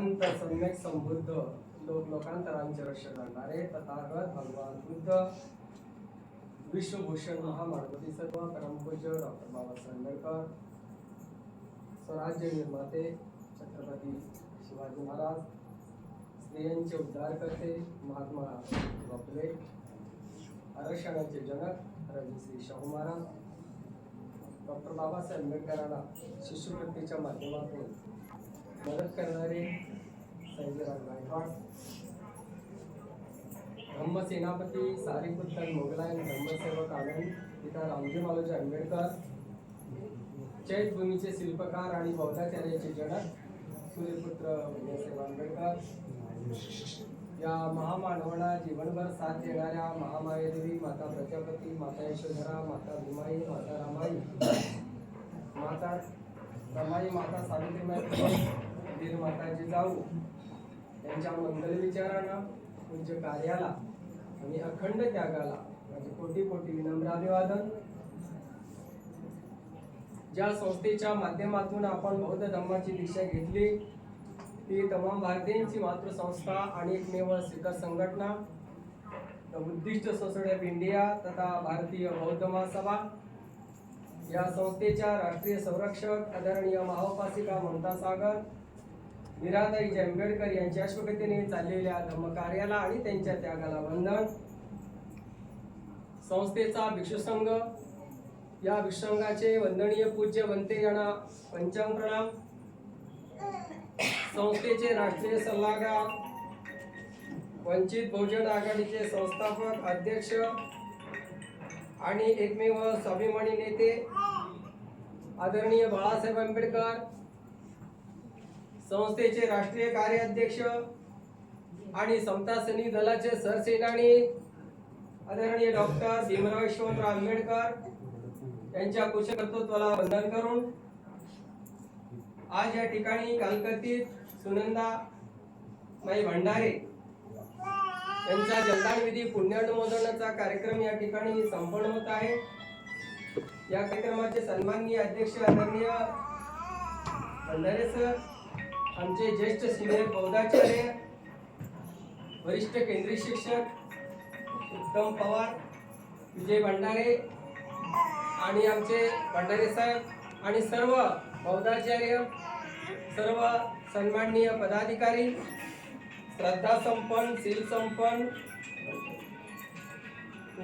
अरहंत सम्यक संबुद्ध लोक लोकांतरांचे रक्षण करणारे तथागत भगवान बुद्ध विश्वभूषण महामानवती सर्व परमपूज्य डॉक्टर बाबासाहेब आंबेडकर स्वराज्य निर्माते छत्रपती शिवाजी महाराज स्त्रियांचे उद्धार करते महात्मा बापले आरक्षणाचे जनक रविश्री शाहू महाराज डॉक्टर बाबासाहेब आंबेडकरांना शिष्यवृत्तीच्या माध्यमातून मदत करणारे संजयराव गायकवाड धम्मसेनापती सारीपुत्तन मोगलायन धम्मसेवक आनंद पिता रामजी मालोजी आंबेडकर चैतभूमीचे शिल्पकार आणि बौद्धाचार्याचे जनक सूर्यपुत्र विजयसाहेब आंबेडकर. या महामानवाला जीवनभर साथ देणाऱ्या महामायादेवी माता प्रजापती माता यशोधरा माता भीमाई माता रामाई माता रमाई माता सावित्रीमाई मंदिर वीर जाऊ. त्यांच्या मंगल विचारांना पूज्य कार्याला आणि अखंड त्यागाला माझे कोटी कोटी विनम्र अभिवादन. ज्या संस्थेच्या माध्यमातून आपण बौद्ध धर्माची दीक्षा घेतली ती तमाम भारतीयांची मातृसंस्था आणि एकमेव शिखर संघटना the Buddhist society of India तथा भारतीय बौद्ध महासभा या संस्थेच्या राष्ट्रीय संरक्षक आदरणीय महाउपासिका ममता सागर मीराताई आंबेडकर यांच्या अश्वगतीने चाललेल्या धर्मकार्याला आणि त्यांच्या त्यागाला वंदन. संस्थेचा भिक्षुसंघ. या भिक्षुसंघाचे वंदनीय पूज्य वंते यांना पंचांग प्रणाम. संस्थेचे राष्ट्रीय सल्लागार. वंचित बहुजन आघाडीचे संस्थापक अध्यक्ष. आणि एकमेव स्वाभिमानी नेते. आदरणीय बाळासाहेब आंबेडकर. संस्थेचे राष्ट्रीय कार्याध्यक्ष आणि समता सैनिक दलाचे सरसेनानी आदरणीय डॉक्टर भीमराव यशवंतराव आंबेडकर यांच्या कुशलकर्तृत्वाला वंदन करून आज या ठिकाणी कालकतीत सुनंदा माई भंडारे यांचा जलदान पुण्यानुमोदनाचा कार्यक्रम या ठिकाणी संपन्न होत आहे. या कार्यक्रमाचे सन्माननीय अध्यक्ष आदरणीय भंडारे सर आमचे ज्येष्ठ सिनियर बौद्धाचार्य वरिष्ठ केंद्रीय शिक्षक उत्तम पवार विजय भंडारे आणि आमचे भंडारे साहेब आणि सर्व बौद्धाचार्य सर्व सन्माननीय पदाधिकारी श्रद्धा संपन्न शील संपन्न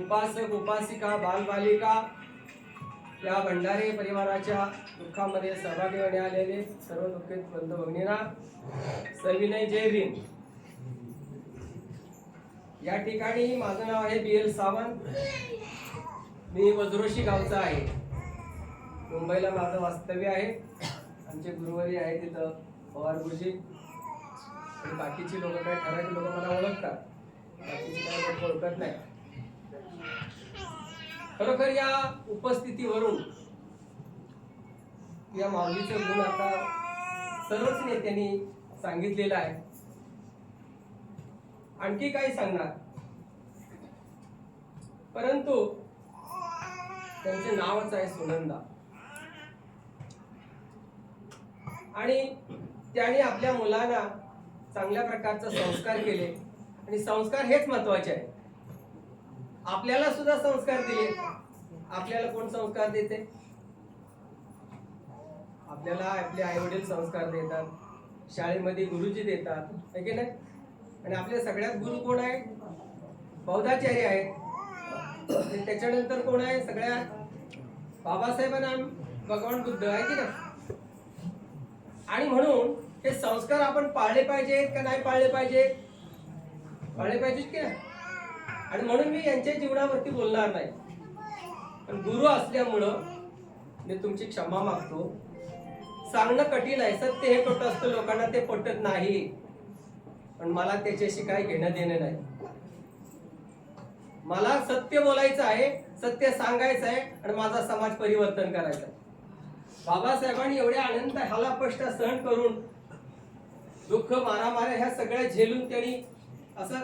उपासक उपासिका बालबालिका या भंडारे परिवाराच्या दुःखामध्ये सहभागी होणे आलेले सर्व दुःखित बंधू सविनय जय या ठिकाणी माझं नाव आहे बी एल सावंत. मी वज्रोशी गावचा आहे. मुंबईला माझं वास्तव्य आहे. आमचे गुरुवारी आहे तिथं पवार गुरुजी. बाकीची लोक काय ठराविक लोक मला ओळखतात. बाकीची काय लोक ओळखत नाही. खरोखर या उपस्थितीवरून या माऊलीचं गुण आता सर्वच नेत्यांनी सांगितलेलं आहे. आणखी काही सांगणार? परंतु त्यांचे नावच आहे सुनंदा. आणि त्याने आपल्या मुलांना चांगल्या प्रकारचा संस्कार केले. आणि संस्कार हेच महत्त्वाचे आहे. आपल्याला सुद्धा संस्कार दिले. आपल्याला कोण संस्कार देते? आपल्याला आपले आई वडील संस्कार देतात. शाळेमध्ये गुरुजी देतात. की नाही? आणि आपले सगळ्यात गुरु कोण आहे? बौद्धाचार्य आहेत. त्याच्यानंतर कोण आहे? सगळ्या बाबासाहेबांना भगवान बुद्ध आहे की नाही? आणि म्हणून हे संस्कार आपण पाळले पाहिजेत का नाही पाळले पाहिजे पाळले पाहिजेत की नाही? आणि म्हणून मी यांच्या जीवनावरती बोलणार नाही. पण गुरु असल्यामुळं मी तुमची क्षमा मागतो. सांगणं कठीण आहे सत्य हे पटत असतं लोकांना ते पटत नाही. पण मला त्याच्याशी काही घेणं देणं नाही. मला सत्य बोलायचं आहे सत्य सांगायचं आहे आणि माझा समाज परिवर्तन करायचा आहे. बाबासाहेबांनी एवढ्या आनंद हालापष्ट सहन करून दुःख मारामाऱ्या ह्या सगळ्या झेलून त्यांनी असं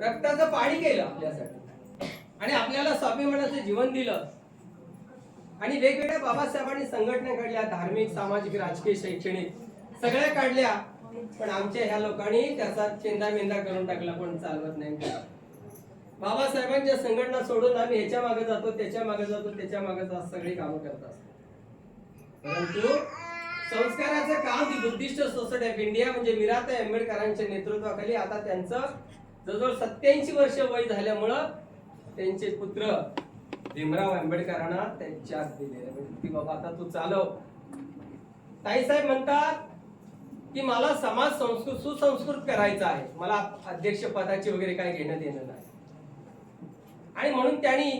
रक्ताचं पाणी केलं आपल्यासाठी. आणि आपल्याला स्वाभिमानाचं जीवन दिलं. आणि वेगवेगळ्या बाबासाहेबांनी संघटना घडल्या धार्मिक सामाजिक राजकीय शैक्षणिक सगळ्या काढल्या. पण आमच्या ह्या लोकांनी त्याचा चेंदा मेंदा करून टाकला पण चालवत नाही. बाबासाहेबांच्या संघटना सोडून आम्ही ह्याच्या मागे जातो त्याच्यामागे जातो त्याच्यामागे जात सगळी कामं करत असतो. परंतु संस्काराचं काम ही बुद्धिस्ट सोसायटी ऑफ इंडिया म्हणजे मीराताई आंबेडकरांच्या नेतृत्वाखाली आता त्यांचं जवळजवळ सत्याऐंशी वर्ष वय झाल्यामुळं त्यांचे पुत्र भीमराव आंबेडकरांना त्यांच्या दिले म्हणजे की बाबा आता तू चालव. ताईसाहेब म्हणतात की मला समाज संस्कृत सुसंस्कृत करायचा आहे. मला अध्यक्ष पदाची वगैरे काय घेणं देणं नाही. आणि म्हणून त्यांनी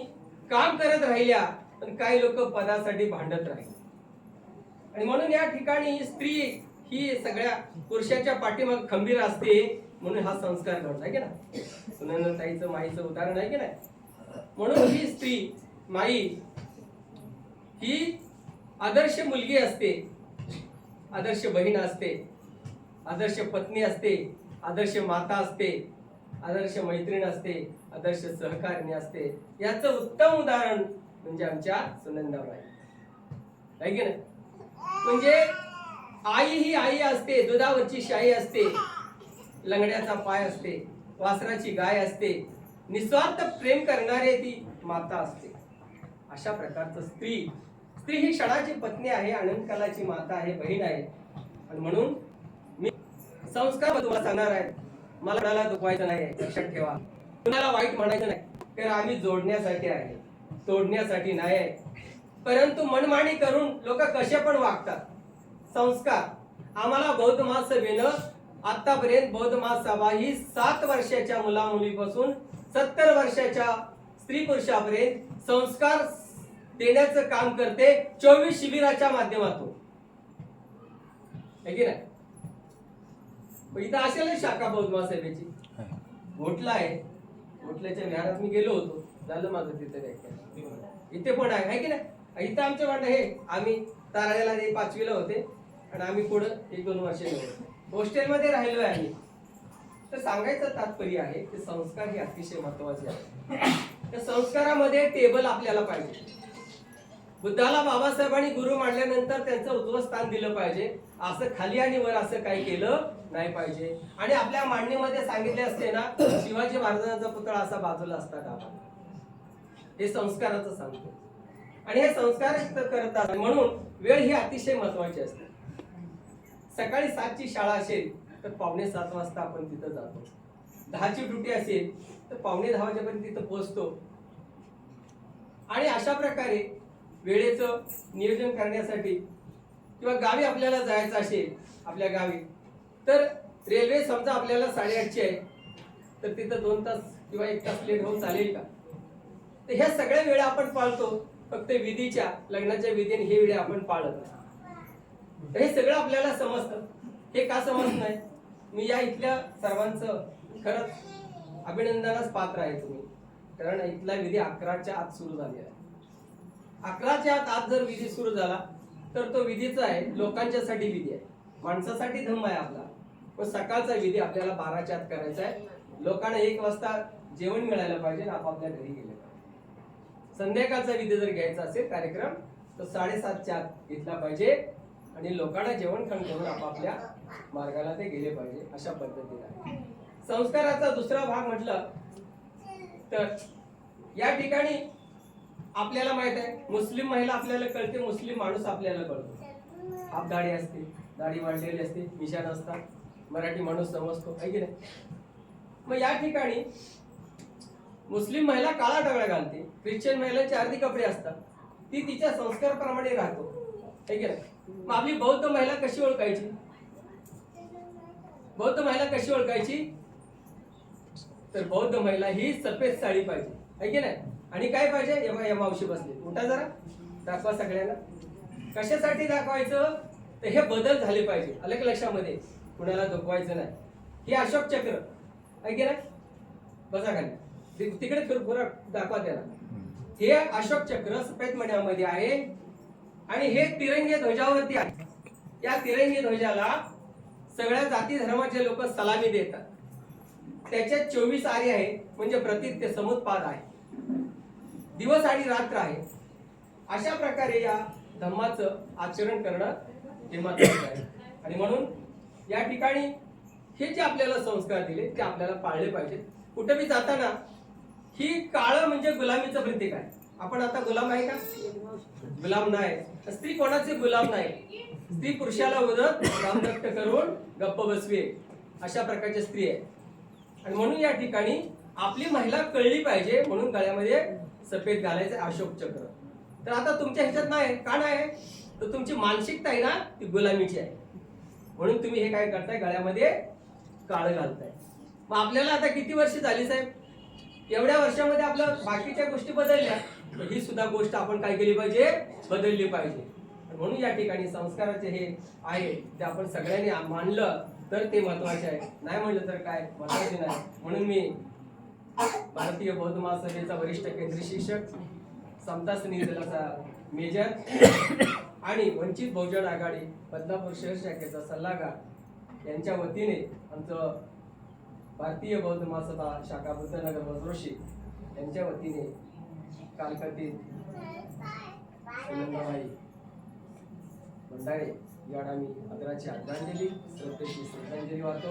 काम करत राहिल्या पण काही लोक पदासाठी भांडत राहिले. आणि म्हणून या ठिकाणी स्त्री ही सगळ्या पुरुषाच्या पाठीमाग खंबीर असते. म्हणून हा संस्कार घडतो आहे की ना सुनंदाताईचं माईचं उदाहरण आहे की नाही? म्हणून ही स्त्री माई ही आदर्श मुलगी असते आदर्श बहीण असते आदर्श पत्नी असते आदर्श माता असते आदर्श मैत्रीण असते आदर्श सहकारिणी असते. याचं उत्तम उदाहरण म्हणजे आमच्या सुनंदाबाई. आहे की नाही? म्हणजे आई ही आई असते दुधावरची शाई असते लंगड्याचा पाय असते वासराची गाय असते निस्वार्थ प्रेम करणारे ती माता असते. अशा प्रकारचं स्त्री स्त्री ही क्षणाची पत्नी आहे अनंतकालाची माता आहे बहीण आहे. आणि म्हणून मी संस्कार तुम्हाला सांगणार आहे. मला कोणाला दुखवायचं नाही लक्षात ठेवा. कुणाला वाईट म्हणायचं नाही तर आम्ही जोडण्यासाठी आहे. तोडण्यासाठी नाही. आहे परंतु मनमानी करून लोक कसे पण वागतात. संस्कार. आम्हाला बौद्ध महासभेनं आतापर्यंत बौद्ध महासभा ही सात वर्षाच्या मुला मुलीपासून सत्तर वर्षाच्या स्त्री पुरुषापर्यंत संस्कार देण्याचं काम करते चोवीस शिबिराच्या माध्यमातून. है की नाही? इथं असेल शाखा बौद्ध महासभेची. घोटला आहे. घोटल्याच्या विहारात मी गेलो होतो. झालं माझं तिथे इथे पण आहे. की नाही? इथं आमचं म्हणणं हे आम्ही ताराला पाचवीला होते. आणि आम्ही पुढं एक दोन वर्ष हॉस्टेलमध्ये राहिलो आहे तर सांगायचं तात्पर्य आहे की संस्कार हे अतिशय महत्त्वाचे आहे तर संस्कारामध्ये टेबल आपल्याला पाहिजे. बुद्धाला बाबासाहेबांनी गुरु मांडल्यानंतर त्यांचं उद्ध्व स्थान दिलं पाहिजे. असं खाली आणि वर असं काही केलं नाही पाहिजे. आणि आपल्या मांडणीमध्ये सांगितले असते ना शिवाजी महाराजांचा पुतळा असा बाजूला असता गावात. हे संस्काराचं सांगतो. आणि हे संस्कार करतात. म्हणून वेळ ही अतिशय महत्वाची असते. सकाळी सातची शाळा असेल तर पावणे सात वाजता आपण तिथं जातो. दहाची ड्युटी असेल तर पावणे दहा वाजेपर्यंत तिथं पोहोचतो. आणि अशा प्रकारे वेळेचं नियोजन करण्यासाठी किंवा गावी आपल्याला जायचं असेल आपल्या गावी तर रेल्वे समजा आपल्याला साडेआठची आहे तर तिथं दोन तास किंवा एक तास लेट होऊन चालेल का? तर ह्या सगळ्या वेळा आपण पाळतो फक्त विधीच्या लग्नाच्या विधीने हे वेळे आपण पाळत नाही. तर हे सगळं आपल्याला समजतं. हे का समजत नाही? मी या इथल्या सर्वांचं खरंच अभिनंदनास पात्र आहे तुम्ही. कारण इथला विधी अकराच्या आत सुरू झालेला आहे. अकराच्या आत आज जर विधी सुरू झाला तर तो विधीचा आहे लोकांच्यासाठी विधी आहे. माणसासाठी धम्म आहे आपला. पण सकाळचा विधी आपल्याला बाराच्या आत करायचा आहे. लोकांना एक वाजता जेवण मिळायला पाहिजे आपापल्या घरी गेले पाहिजे. संध्याकाळचा विधी जर घ्यायचा असेल कार्यक्रम तर साडेसातच्या आत घेतला पाहिजे. आणि लोकांना जेवण खाण करून आपापल्या मार्गाला ते गेले पाहिजे अशा पद्धतीने. संस्काराचा दुसरा भाग म्हटलं तर या ठिकाणी आपल्याला माहीत आहे मुस्लिम महिला आपल्याला कळते मुस्लिम माणूस आपल्याला कळतो. हाफ दाढी असते दाढी वाढलेली असते मिशान असतात मराठी माणूस समजतो आहे की नाही? मग या ठिकाणी मुस्लिम महिला काळा टगळा घालते ख्रिश्चन महिला अर्धी कपडे असतात ती तिच्या संस्काराप्रमाणे राहतो. आहे? मग आपली बौद्ध महिला कशी ओळखायची? बौद्ध महिला कशी ओळखायची? तर बौद्ध महिला ही सफेद साडी पाहिजे. आहे की नाही? आणि काय पाहिजे? या मावशी बसले. उठा जरा. दाखवा सगळ्यांना. कशासाठी दाखवायचं? तर हे बदल झाले पाहिजे. अलग लक्षामध्ये. कुणाला दुखवायचं नाही. हे अशोक चक्र. आहे की नाही? बसा खाली. तिकडे फिर पुरा दाखवा त्याला. हे अशोक चक्र सफेद महिन्यामध्ये आहे. आणि हे तिरंगी ध्वजावरती आहे. या तिरंगी ध्वजाला सगळ्या जाती धर्माचे लोक सलामी देतात. त्याच्यात चोवीस आरे आहे म्हणजे प्रतीक ते समुत्पाद आहे. दिवस आणि रात्र आहे. अशा प्रकारे या धम्माचं आचरण करणं हे महत्वाचं आहे. आणि म्हणून या ठिकाणी हे जे आपल्याला संस्कार दिले ते आपल्याला पाळले पाहिजेत. कुठे बी जाताना ही काळ म्हणजे गुलामीचं प्रतीक आहे. आपण आता गुलाम आहे का? गुलाम नाही. स्त्री कोणाचे गुलाम नाही. स्त्री पुरुषाला उदत रामदत्त करून गप्प बसवी अशा प्रकारची स्त्री आहे. आणि म्हणून या ठिकाणी आपली महिला कळली पाहिजे म्हणून गळ्यामध्ये सफेद घालायचं अशोक चक्र. तर आता तुमच्या ह्याच्यात नाही का नाही? तर तुमची मानसिकता आहे ना ती गुलामीची आहे. म्हणून तुम्ही हे काय करताय? गळ्यामध्ये काळ घालताय. मग आपल्याला आता किती वर्ष झाली साहेब? एवढ्या वर्षामध्ये आपल्या बाकीच्या गोष्टी बदलल्या. ही सुद्धा गोष्ट आपण काय केली पाहिजे? बदलली पाहिजे. म्हणून या ठिकाणी संस्काराचे हे आहे ते आपण सगळ्यांनी मानलं तर ते महत्त्वाचे आहे. नाही म्हणलं तर काय? महत्त्वाचे नाही. म्हणून मी भारतीय बौद्ध महासभेचा वरिष्ठ केंद्रीय शिक्षक समता दलाचा मेजर आणि वंचित बहुजन आघाडी बदलापूर शहर शाखेचा सल्लागार यांच्या वतीने आमचं भारतीय बौद्ध महासभा शाखा बुद्धनगर वजरोशी यांच्या वतीने कालकटीत सुनंदाबाई भंडारे याला मी आदराची आदरांजली श्रद्धेची श्रद्धांजली वाहतो.